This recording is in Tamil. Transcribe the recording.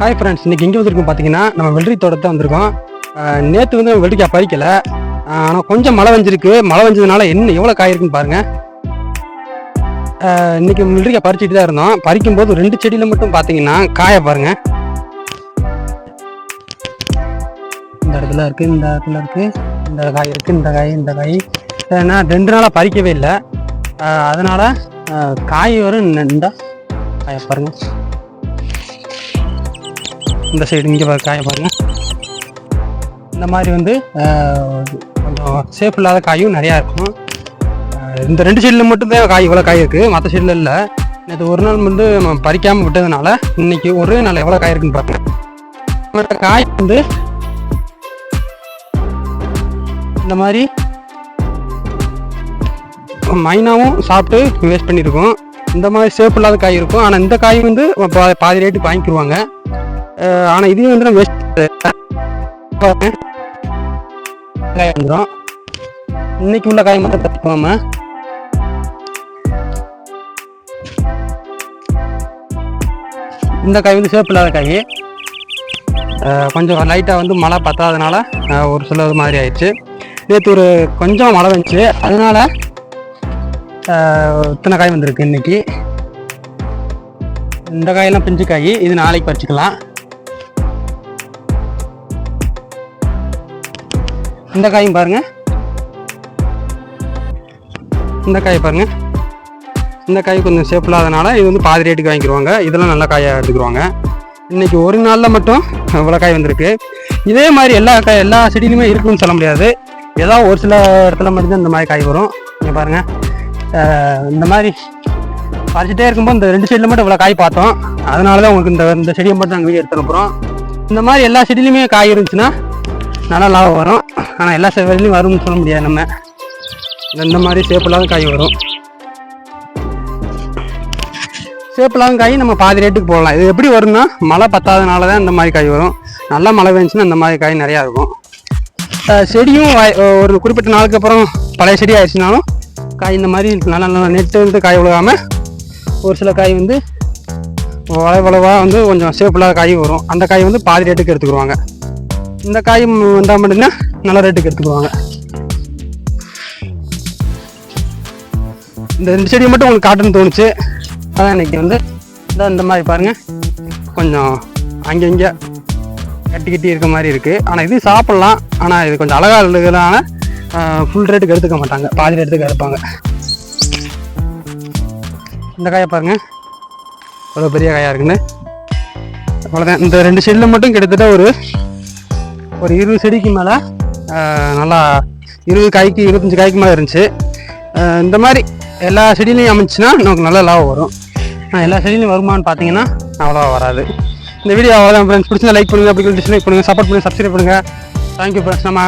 ஹாய் ஃப்ரெண்ட்ஸ் இன்னைக்கு எங்கே வந்திருக்கோம் பார்த்தீங்கன்னா நம்ம வெள்ளரி தோட்டத்தை வந்திருக்கோம். நேற்று வந்து நம்ம வெள்ளரிக்காய் பறிக்கல. ஆனால் கொஞ்சம் மழை வெஞ்சிருக்கு மழை வெஞ்சதுனால என்ன எவ்வளோ காய் இருக்குன்னு பாருங்கள் இன்னைக்கு வெள்ளரிக்காய் பறிச்சுட்டு தான் இருந்தோம். பறிக்கும்போது ரெண்டு செடியில் மட்டும் பார்த்தீங்கன்னா காயை பாருங்கள் இந்த இடத்துல இருக்குது இந்த இடத்துல இருக்குது இந்த காய் இருக்குது இந்த காய் இந்த காய். ஏன்னா ரெண்டு நாளாக பறிக்கவே இல்லை. அதனால் காய் வரும் இந்த காயை பாருங்கள் இந்த சைடு இங்கே காய பாருங்கள் இந்த மாதிரி வந்து கொஞ்சம் சேஃப் இல்லாத காயும் நிறையா இருக்கும். இந்த ரெண்டு சைடில் மட்டும்தான் காய் இவ்வளோ காய் இருக்குது மற்ற சைடில் இல்லை. நேற்று ஒரு நாள் வந்து நம்ம பறிக்காமல் விட்டதுனால இன்றைக்கி ஒரே நாள் எவ்வளோ காய் இருக்குன்னு பாருங்க. மற்ற காய் வந்து இந்த மாதிரி மைனாவும் சாப்பிட்டு வேஸ்ட் பண்ணியிருக்கோம். இந்த மாதிரி சேஃப் இல்லாத காய் இருக்கும். ஆனால் இந்த காய் வந்து பா- பாதி ரேட்டுக்கு வாங்கிக்கிடுவாங்க ஆனால் இதையும் வந்து நம்ம வேஸ்ட் காய் வந்துடும் இன்னைக்கு உள்ள காய் மட்டும் தட்டுப்போம இந்த காய் வந்து சேப்பு இல்லாத காய். கொஞ்சம் லைட்டாக வந்து மழை பத்தாதனால ஒரு சில இது மாதிரி ஆயிடுச்சு. நேற்று ஒரு கொஞ்சம் மழை வந்துச்சு அதனால இத்தனை காய் வந்திருக்கு இன்னைக்கு. இந்த காயெல்லாம் பிஞ்சு காய் இது நாளைக்கு பறிச்சுக்கலாம். இந்த காயும் பாருங்க. இந்த காய் பாருங்க. இந்த காய் கொஞ்சம் சேஃப் இல்லாதனால இது வந்து பாதி ரேட்டுக்கு வாங்கிடுவாங்க இதெல்லாம் நல்ல காயாக எடுத்துக்கிருவாங்க இன்னைக்கு ஒரு நாளில் மட்டும் இவ்வளோ காய் வந்திருக்கு. இதே மாதிரி எல்லா காய் எல்லா செடியிலுமே இருக்குன்னு சொல்ல முடியாது. ஏதாவது ஒரு சில இடத்துல மட்டும்தான் இந்த மாதிரி காய் வரும். நீங்கள் பாருங்கள் இந்த மாதிரி பறிச்சுட்டே இருக்கும்போது இந்த ரெண்டு சைடில் மட்டும் இவ்வளோ காய் பார்த்தோம். அதனால தான் உங்களுக்கு இந்த இந்த செடியை மட்டும் நாங்கள் வீடியோ எடுத்து அனுப்புகிறோம் இந்த மாதிரி எல்லா செடியிலுமே காய் இருந்துச்சுன்னா நல்லா லாபம் வரும். ஆனால் எல்லா செவ்வாயிலையும் வரும்னு சொல்ல முடியாது நம்ம. இந்த- மாதிரி சேப்பில்லாத காய் வரும். சேப்பில்லாத காய் நம்ம பாதி ரேட்டுக்கு போடலாம். இது எப்படி வரும்னா மழை பத்தாதனால தான் இந்த மாதிரி காய் வரும். நல்லா மழை பெஞ்சுன்னா இந்த மாதிரி காய் நிறையா இருக்கும். செடியும் ஒரு குறிப்பிட்ட நாளுக்கு அப்புறம் பழைய செடி ஆயிடுச்சுனாலும் காய் இந்த மாதிரி நல்லா நல்லா நெட்டு வந்து காய் விழுகாமல் ஒரு சில காய் வந்து வள வளவாக வந்து கொஞ்சம் சேப்பில்லாத காய் வரும். அந்த காய் வந்து பாதி ரேட்டுக்கு எடுத்துக்கிடுவாங்க. இந்த காய் வந்தால் மட்டும்தான் நல்ல ரேட்டுக்கு எடுத்துக்குவாங்க. இந்த ரெண்டு செடியை மட்டும் உங்களுக்கு காட்டுன்னு தோணுச்சு. அதான் இன்னைக்கு வந்து இந்த இந்த மாதிரி பாருங்கள் கொஞ்சம் அங்கங்கே கட்டி கட்டி இருக்க மாதிரி இருக்குது ஆனால் இது சாப்பிட்லாம். ஆனால் இது கொஞ்சம் அழகாக இருக்கிறதுனால ஃபுல் ரேட்டுக்கு எடுத்துக்க மாட்டாங்க. பாதி ரேட்டுக்கு எடுப்பாங்க. இந்த காயை பாருங்கள் எவ்வளோ பெரிய காயாக இருக்குன்னு. அவ்வளோதான் இந்த ரெண்டு செடியில் மட்டும் கிட்டத்தட்ட ஒரு ஒரு இருபது செடிக்கு மேலே நல்லா இருபது காய்க்கு இருபத்தஞ்சி காய்க்கு மேலே இருந்துச்சு. இந்த மாதிரி எல்லா செடியிலையும் அமைச்சுன்னா நமக்கு நல்ல லாபம் வரும். ஆனால் எல்லா செடியிலையும் வருமானு பார்த்தீங்கன்னா அவ்வளோவா வராது. இந்த வீடியோ அவ்வளோதான் ஃப்ரெண்ட்ஸ் பிடிச்சா லைக் பண்ணுங்கள் அப்படி டிஸ்லைக் பண்ணுங்கள் சப்போர்ட் பண்ணுங்கள் சப்ஸ்கிரைப் பண்ணுங்கள் தேங்க்யூ ஃப்ரெண்ட்ஸ் நம்ம